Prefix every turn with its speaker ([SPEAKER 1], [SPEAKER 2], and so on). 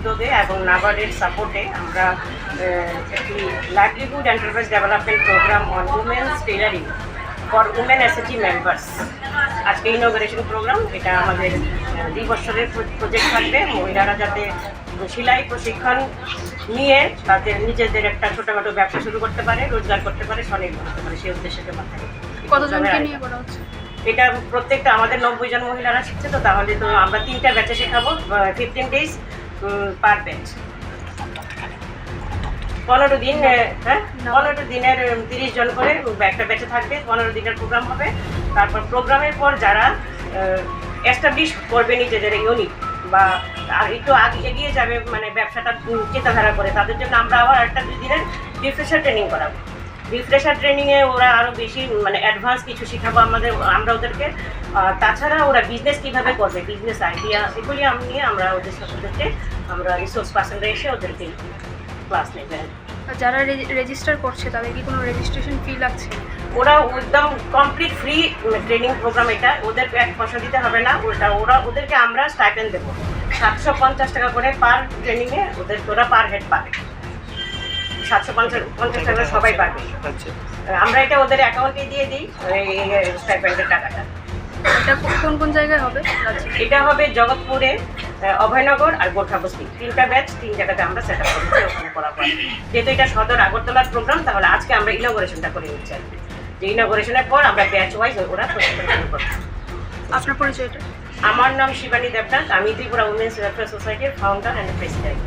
[SPEAKER 1] উদ্যোগে এবং নাবার্ডের সাপোর্টে আমরা একটি livelihood enterprise development programme on women's tailoring for women SHG members আজকে ইনোগ্রেশন প্রোগ্রাম এটা আমাদের দুই বছরের প্রজেক্ট থাকবে। মহিলারা যাতে সেলাই প্রশিক্ষণ নিয়ে তাদের নিজেদের একটা ছোটোখাটো ব্যবসা শুরু করতে পারে রোজগার করতে পারে স্বনির্ভর করতে পারে সেই উদ্দেশ্যকে মাথায়
[SPEAKER 2] কতজনকে নিয়ে করা হচ্ছে?
[SPEAKER 1] এটা প্রত্যেকটা আমাদের নব্বই জন মহিলারা শিখছে তো তাহলে তো আমরা তিনটা ব্যাচে শেখাবো ফিফটিন ডেজ পার ব্যাচ পনেরো দিন হ্যাঁ? পনেরো দিনের তিরিশ জন করে একটা ব্যাচে থাকবে। পনেরো দিনের প্রোগ্রাম হবে। তারপর প্রোগ্রামের পর যারা এস্টাবলিশ করবে নিজেদের ইউনিট বা একটু আগে এগিয়ে যাবে মানে ব্যবসাটা চিন্তাধারা করে তাদের জন্য আমরা আবার একটা দুই দিনের রিফ্রেশার ট্রেনিং করাবো। রিফ্রেশার ট্রেনিংয়ে ওরা আরও বেশি মানে অ্যাডভান্স কিছু শেখাবো আমাদের আমরা ওদেরকে। তাছাড়া ওরা বিজনেস কীভাবে করবে বিজনেস আইডিয়া এগুলি আমি নিয়ে আমরা ওদের সাথে ওদেরকে আমরা রিসোর্স পার্সনরা এসে ওদেরকে ক্লাস
[SPEAKER 2] আর যারা রেজিস্টার করছে তাদের কি কোনো রেজিস্ট্রেশন ফি লাগছে?
[SPEAKER 1] ওরা একদম কমপ্লিট ফ্রি ট্রেনিং প্রোগ্রাম এটা ওদের এক পয়সা দিতে হবে না ওটা ওরা ওদেরকে আমরা স্টাইপেন্ড দেবো। সাতশো পঞ্চাশ টাকা করে পার ট্রেনিংয়ে ওদের ওরা পার হেড পাবে। সাতশো পঞ্চাশ পঞ্চাশ টাকা সবাই পাবে।
[SPEAKER 3] আচ্ছা।
[SPEAKER 1] আমরা এটা ওদের অ্যাকাউন্টে দিয়ে দিই এই স্টাইপেন্ডের টাকাটা।
[SPEAKER 2] এটা কোন কোন জায়গায় হবে?
[SPEAKER 1] এটা হবে জগৎপুরে অভয়নগর আর গোঠাবস্তি তিনটা ব্যাচ তিন জায়গাতে আমরা সেট আপ করছি ওখানে করা হয় যেহেতু এটা সদর আগরতলার প্রোগ্রাম তাহলে আজকে আমরা ইনোগ্রেশনটা করে নিচ্ছি আর। যে ইনোগ্রেশনের পর আমরা ব্যাচ ওয়াইজ ওরা প্রশিক্ষণ করব।
[SPEAKER 2] আপনার পরিচয়টা?
[SPEAKER 1] আমার নাম শিবানী দেবনাথ আমি ত্রিপুরা উমেন্স ওয়েলফেয়ার সোসাইটির ফাউন্ডার অ্যান্ড প্রেসিডেন্ট